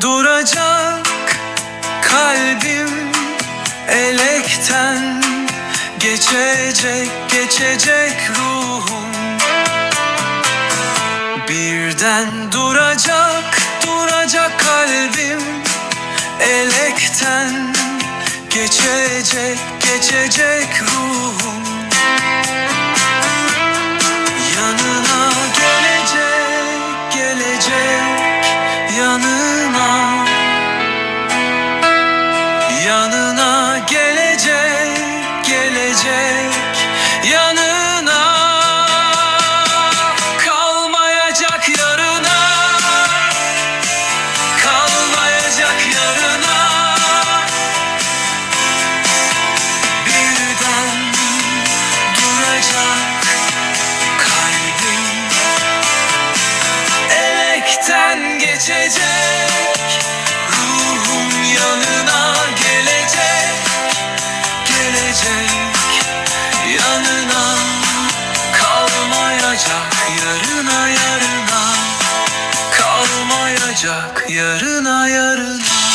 duracak kalbim elekten geçecek geçecek ruhum. Birden duracak duracak kalbim elekten geçecek geçecek ruhum geçecek. Ruhum yanına gelecek. Gelecek yanına. Kalmayacak yarına yarına. Kalmayacak yarına yarına